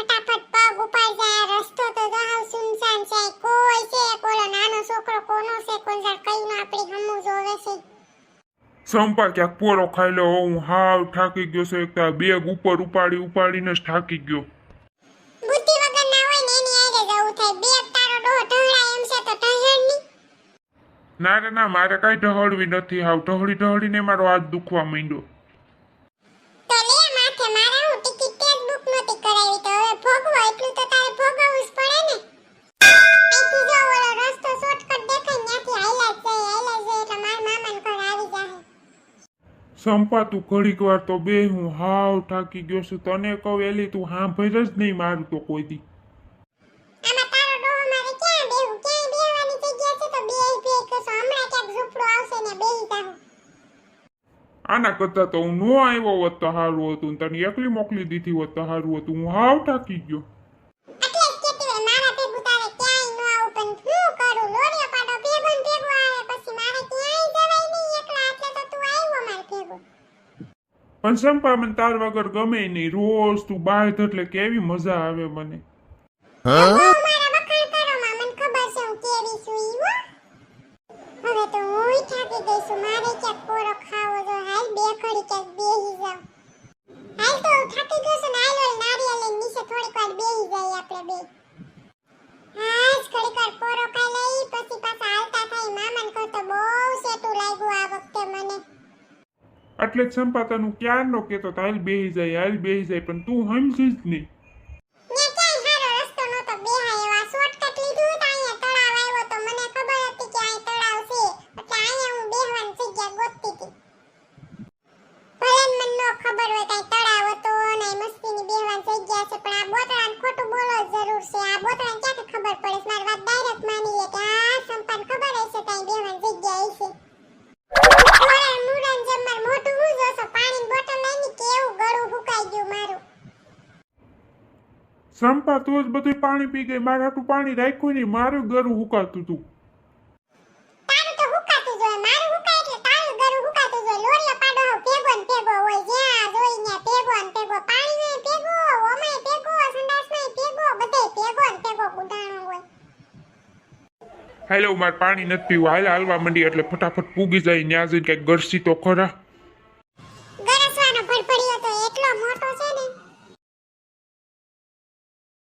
ફટાફટ પગ ઉપાડ જા રસ્તો તો જો હાવ સુનસાન છે. કોઈ છે કોલો નાનો છોકરો કોનો છે કોણ જાણ કઈ ના આપણી હમુ જોવે છે. સંપા ક્યાંક પોરો ખાઈ લો હું હાવ થાકી ગયો છે એક બેગ ઉપર ઉપાડી ઉપાડીને જ થાકી ગયો. બુદ્ધિ વગર ના હોય ને એની આરે જવું થાય. બેગ તારો ડોહ ઢહળાય એમ છે તો ઢહેડની. ના રે ના મારે કાંઈ ઢહળવી નથી. હાવ ઢહળી ઢહળીને મારો હાથ દુખવા માંડ્યો. સંપા તું ઘડીક વાર તો બે હું હાવ થાકી ગયો છું. તને કહું એલી તું સાંભળ જ નહીં મારું તો કોઈ જાહું. આના કરતા તો હું ન આવ્યો હોત તો સારું હતું ને તને એકલી મોકલી દીધી હોત તો સારું હતું. હું હાવ થાકી ગયો એટલે જ કહેતી હોય મારા ભેગું તારે ક્યાંય ન આવું પણ શું કરું લોરિયો પાડો ભેગો ને ભેગો આવે પછી મારે ક્યાંય જવાય નહીં એકલા એટલે તો તું આવ્યો માર ભેગો પણ સંપા મને તાર વગર ગમે નહીં. રોજ તું બાય એટલે કેવી મજા આવે મને. બહુ મારા વખાણ કરો માં મને ખબર છે હું કેવી છું ઈ હો હવે તો હુંય થાકી ગઈ છું મારે ક્યાંક પોરો ખાવો જો હાલ બે ઘડી ક્યાંક બેહી જાવ હાલ તો હું થાકી ગયો છું ને હાલ ઓલી નારિયેળ લઈને નીચે થોડીક વાર બેહી જાય આપણે બે હાજ ઘડીક વાર પોરો ખાઈ લઈ પછી પાછા હાલતા થાય મામાને કહું તો બહુ સેટું લાગ્યું આ વખતે મને એટલે સંપા તને ક્યારનો કહેતો હાલ બેહી જાય હાલ બેહી જાય, પણ તું સમજી જ નહીં. સંપા તું જ બધું પાણી પી ગઈ. મારા તું પાણી રાખ્યું નહીં. મારું ગરું હુકાતું તું. તારું તો હુકાતું મારું હુકાય એટલે તારું ગરું હુકાતું જ હોય. લોરિયો પાડો હો ને પેગો હોય. જ્યાં જોઈ ને પેગો ને પેગો પાણી ને પેગો ઓમાય માર પાણી નથી પીવું. હાલ હાલવા મંડી એટલે ફટાફટ પૂગી જાય. ન્યા જઈને કંઈક ગરસી તો ખરા. ગરસવાનો ભરભડિયો તો એટલો મોટો છે ને.